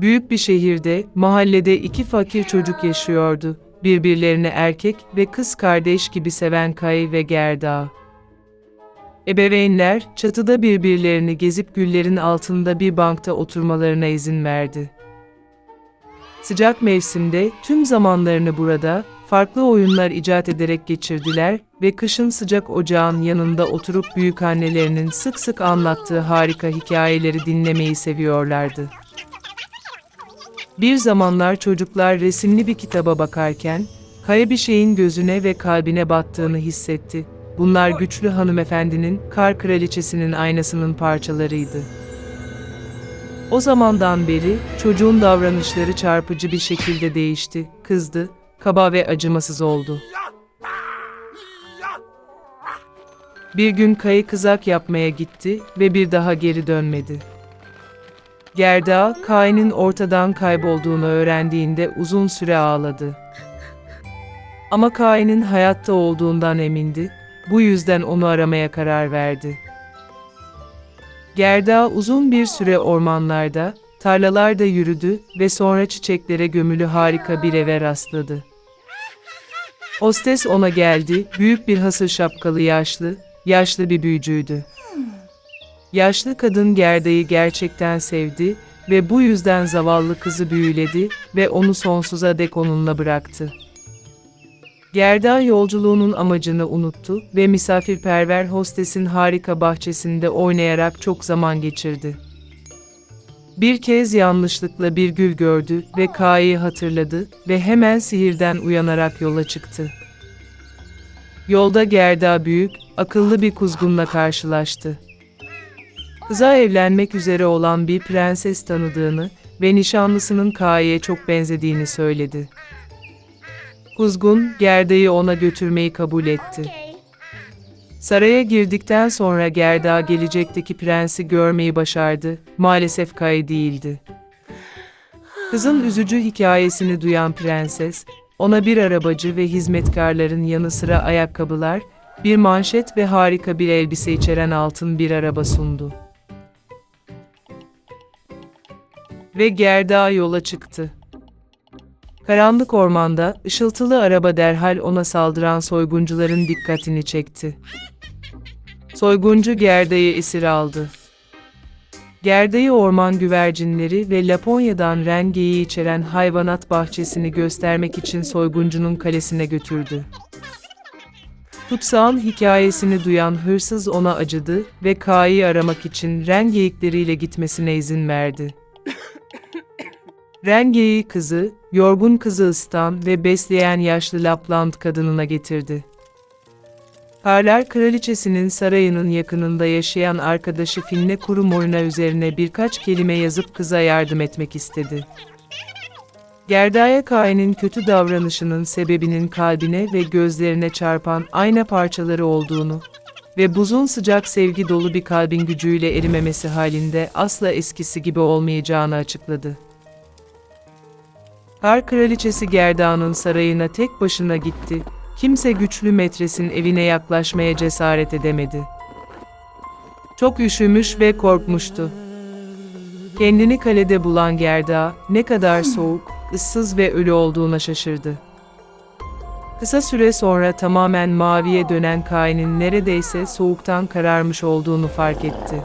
Büyük bir şehirde, mahallede iki fakir çocuk yaşıyordu. Birbirlerini erkek ve kız kardeş gibi seven Kay ve Gerda. Ebeveynler, çatıda birbirlerini gezip güllerin altında bir bankta oturmalarına izin verdi. Sıcak mevsimde tüm zamanlarını burada, farklı oyunlar icat ederek geçirdiler ve kışın sıcak ocağın yanında oturup büyükannelerinin sık sık anlattığı harika hikayeleri dinlemeyi seviyorlardı. Bir zamanlar çocuklar resimli bir kitaba bakarken, kaya bir şeyin gözüne ve kalbine battığını hissetti. Bunlar güçlü hanımefendinin, kar kraliçesinin aynasının parçalarıydı. O zamandan beri çocuğun davranışları çarpıcı bir şekilde değişti, kızdı, kaba ve acımasız oldu. Bir gün kayı kızak yapmaya gitti ve bir daha geri dönmedi. Gerda, Kain'in ortadan kaybolduğunu öğrendiğinde uzun süre ağladı. Ama Kain'in hayatta olduğundan emindi, bu yüzden onu aramaya karar verdi. Gerda uzun bir süre ormanlarda, tarlalarda yürüdü ve sonra çiçeklere gömülü harika bir eve rastladı. Hostes ona geldi, büyük bir hasır şapkalı yaşlı, yaşlı bir büyücüydü. Yaşlı kadın Gerda'yı gerçekten sevdi ve bu yüzden zavallı kızı büyüledi ve onu sonsuza dek onunla bıraktı. Gerda yolculuğunun amacını unuttu ve misafirperver hostesin harika bahçesinde oynayarak çok zaman geçirdi. Bir kez yanlışlıkla bir gül gördü ve Ka'yı hatırladı ve hemen sihirden uyanarak yola çıktı. Yolda Gerda büyük, akıllı bir kuzgunla karşılaştı. Kıza evlenmek üzere olan bir prenses tanıdığını ve nişanlısının Ka'ya çok benzediğini söyledi. Kuzgun, Gerda'yı ona götürmeyi kabul etti. Saraya girdikten sonra Gerda gelecekteki prensi görmeyi başardı, maalesef Kay değildi. Kızın üzücü hikayesini duyan prenses, ona bir arabacı ve hizmetkarların yanı sıra ayakkabılar, bir manşet ve harika bir elbise içeren altın bir araba sundu. Ve Gerda yola çıktı. Karanlık ormanda, ışıltılı araba derhal ona saldıran soyguncuların dikkatini çekti. Soyguncu Gerda'yı esir aldı. Gerda'yı orman güvercinleri ve Laponya'dan rengeyi içeren hayvanat bahçesini göstermek için soyguncunun kalesine götürdü. Kutsağın hikayesini duyan hırsız ona acıdı ve K'yı aramak için ren geyikleriyle gitmesine izin verdi. Rengeyi kızı, yorgun kızı ısıtan ve besleyen yaşlı Lapland kadınına getirdi. Karlar Kraliçesi'nin sarayının yakınında yaşayan arkadaşı Finne Kurumoyna üzerine birkaç kelime yazıp kıza yardım etmek istedi. Gerdaya Kain'in kötü davranışının sebebinin kalbine ve gözlerine çarpan ayna parçaları olduğunu ve buzun sıcak sevgi dolu bir kalbin gücüyle erimemesi halinde asla eskisi gibi olmayacağını açıkladı. Kar kraliçesi Gerda'nın sarayına tek başına gitti. Kimse güçlü metresin evine yaklaşmaya cesaret edemedi. Çok üşümüş ve korkmuştu. Kendini kalede bulan Gerda, ne kadar soğuk, ıssız ve ölü olduğuna şaşırdı. Kısa süre sonra tamamen maviye dönen Kain'in neredeyse soğuktan kararmış olduğunu fark etti.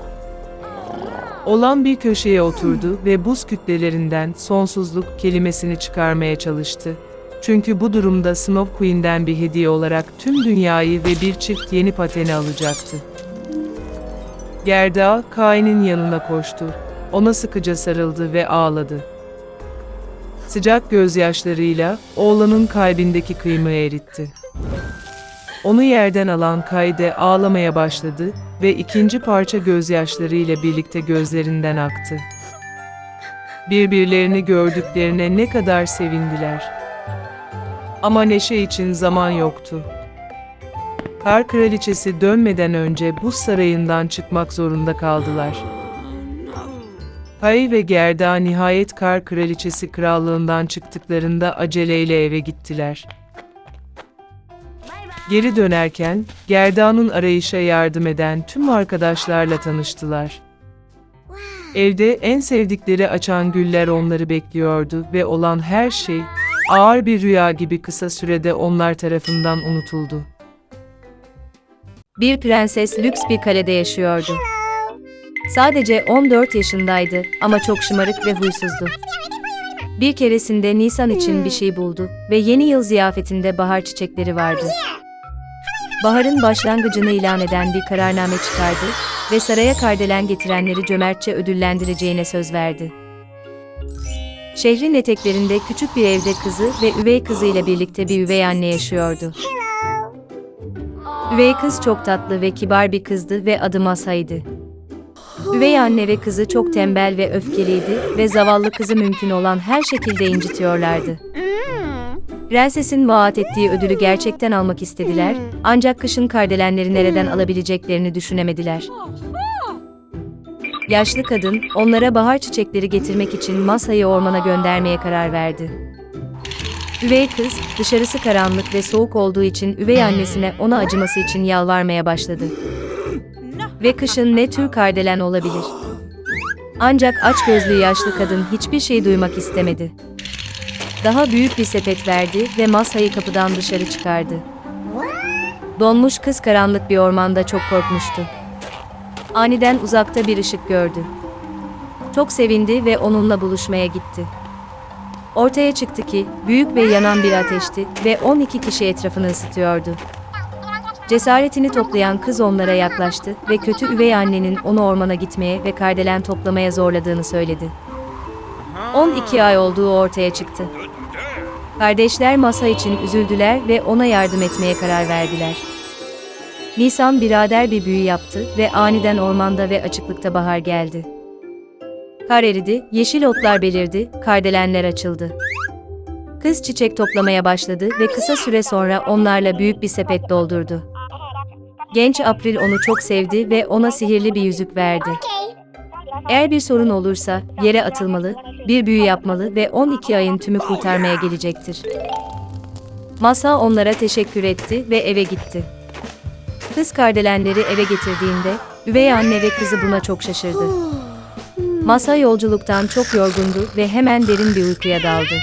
Olan bir köşeye oturdu ve buz kütlelerinden sonsuzluk kelimesini çıkarmaya çalıştı. Çünkü bu durumda Snow Queen'den bir hediye olarak tüm dünyayı ve bir çift yeni pateni alacaktı. Gerda, Kain'in yanına koştu. Ona sıkıca sarıldı ve ağladı. Sıcak gözyaşlarıyla oğlanın kalbindeki kıymığı eritti. Onu yerden alan Kayde ağlamaya başladı ve ikinci parça gözyaşlarıyla birlikte gözlerinden aktı. Birbirlerini gördüklerine ne kadar sevindiler. Ama Neşe için zaman yoktu. Kar kraliçesi dönmeden önce buz sarayından çıkmak zorunda kaldılar. Hay ve Gerda nihayet Kar kraliçesi krallığından çıktıklarında aceleyle eve gittiler. Geri dönerken, Gerda'nın arayışa yardım eden tüm arkadaşlarla tanıştılar. Evde en sevdikleri açan güller onları bekliyordu ve olan her şey ağır bir rüya gibi kısa sürede onlar tarafından unutuldu. Bir prenses lüks bir kalede yaşıyordu. Sadece 14 yaşındaydı ama çok şımarık ve huysuzdu. Bir keresinde Nisan için bir şey buldu ve yeni yıl ziyafetinde bahar çiçekleri vardı. Baharın başlangıcını ilan eden bir kararname çıkardı ve saraya kardelen getirenleri cömertçe ödüllendireceğine söz verdi. Şehrin eteklerinde küçük bir evde kızı ve üvey kızıyla birlikte bir üvey anne yaşıyordu. Üvey kız çok tatlı ve kibar bir kızdı ve adı Masa'ydı. Üvey anne ve kızı çok tembel ve öfkeliydi ve zavallı kızı mümkün olan her şekilde incitiyorlardı. Prensesin vaat ettiği ödülü gerçekten almak istediler, ancak kışın kardelenleri nereden alabileceklerini düşünemediler. Yaşlı kadın, onlara bahar çiçekleri getirmek için Masa'yı ormana göndermeye karar verdi. Üvey kız, dışarısı karanlık ve soğuk olduğu için üvey annesine ona acıması için yalvarmaya başladı. Ve kışın ne tür kardelen olabilir? Ancak açgözlü yaşlı kadın hiçbir şey duymak istemedi. Daha büyük bir sepet verdi ve masayı kapıdan dışarı çıkardı. Donmuş kız karanlık bir ormanda çok korkmuştu. Aniden uzakta bir ışık gördü. Çok sevindi ve onunla buluşmaya gitti. Ortaya çıktı ki büyük ve yanan bir ateşti ve 12 kişi etrafını ısıtıyordu. Cesaretini toplayan kız onlara yaklaştı ve kötü üvey annenin onu ormana gitmeye ve kardelen toplamaya zorladığını söyledi. 12 ay olduğu ortaya çıktı. Kardeşler masa için üzüldüler ve ona yardım etmeye karar verdiler. Nisan birader bir büyü yaptı ve aniden ormanda ve açıklıkta bahar geldi. Kar eridi, yeşil otlar belirdi, kardelenler açıldı. Kız çiçek toplamaya başladı ve kısa süre sonra onlarla büyük bir sepet doldurdu. Genç April onu çok sevdi ve ona sihirli bir yüzük verdi. Eğer bir sorun olursa yere atılmalı, bir büyü yapmalı ve 12 ayın tümü kurtarmaya gelecektir. Masa onlara teşekkür etti ve eve gitti. Kız kardelenleri eve getirdiğinde üvey anne ve kızı buna çok şaşırdı. Masa yolculuktan çok yorgundu ve hemen derin bir uykuya daldı.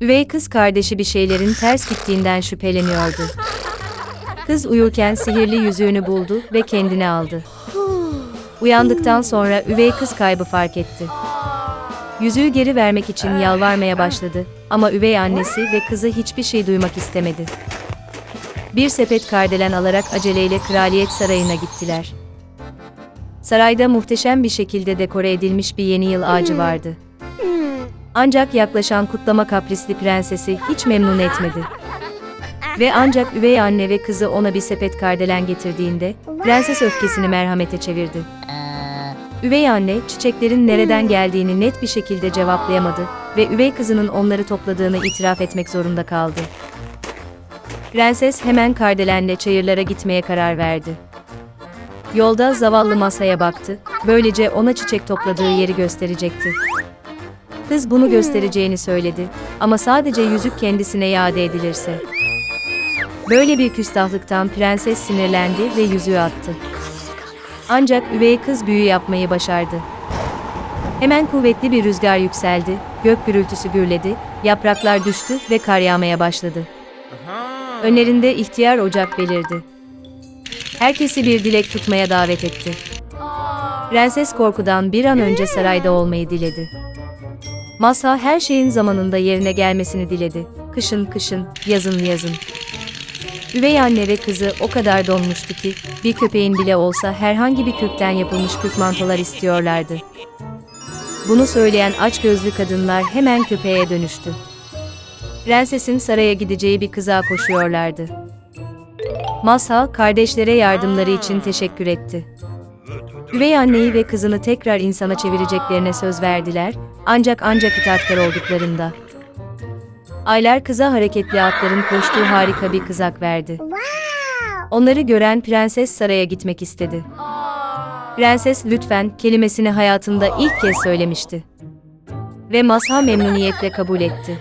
Üvey kız kardeşi bir şeylerin ters gittiğinden şüpheleniyordu. Kız uyurken sihirli yüzüğünü buldu ve kendine aldı. Uyandıktan sonra üvey kız kaybı fark etti. Yüzüğü geri vermek için yalvarmaya başladı ama üvey annesi ve kızı hiçbir şey duymak istemedi. Bir sepet kardelen alarak aceleyle kraliyet sarayına gittiler. Sarayda muhteşem bir şekilde dekore edilmiş bir yeni yıl ağacı vardı. Ancak yaklaşan kutlama kaprisli prensesi hiç memnun etmedi. Ve ancak üvey anne ve kızı ona bir sepet kardelen getirdiğinde, prenses öfkesini merhamete çevirdi. Üvey anne, çiçeklerin nereden geldiğini net bir şekilde cevaplayamadı ve üvey kızının onları topladığını itiraf etmek zorunda kaldı. Prenses hemen kardelenle çayırlara gitmeye karar verdi. Yolda zavallı masaya baktı, böylece ona çiçek topladığı yeri gösterecekti. Kız bunu göstereceğini söyledi ama sadece yüzük kendisine iade edilirse. Böyle bir küstahlıktan prenses sinirlendi ve yüzüğü attı. Ancak üvey kız büyü yapmayı başardı. Hemen kuvvetli bir rüzgar yükseldi, gök gürültüsü gürledi, yapraklar düştü ve kar yağmaya başladı. Önlerinde ihtiyar ocak belirdi. Herkesi bir dilek tutmaya davet etti. Prenses korkudan bir an önce sarayda olmayı diledi. Masa her şeyin zamanında yerine gelmesini diledi. Kışın kışın, yazın yazın. Üvey anne ve kızı o kadar donmuştu ki, bir köpeğin bile olsa herhangi bir kökten yapılmış kürk mantolar istiyorlardı. Bunu söyleyen aç gözlü kadınlar hemen köpeğe dönüştü. Prensesin saraya gideceği bir kıza koşuyorlardı. Masal, kardeşlere yardımları için teşekkür etti. Üvey anneyi ve kızını tekrar insana çevireceklerine söz verdiler, ancak ancak itaatkar olduklarında. Aylar kıza hareketli atların koştuğu harika bir kızak verdi. Onları gören prenses saraya gitmek istedi. Prenses lütfen kelimesini hayatında ilk kez söylemişti. Ve Mazha memnuniyetle kabul etti.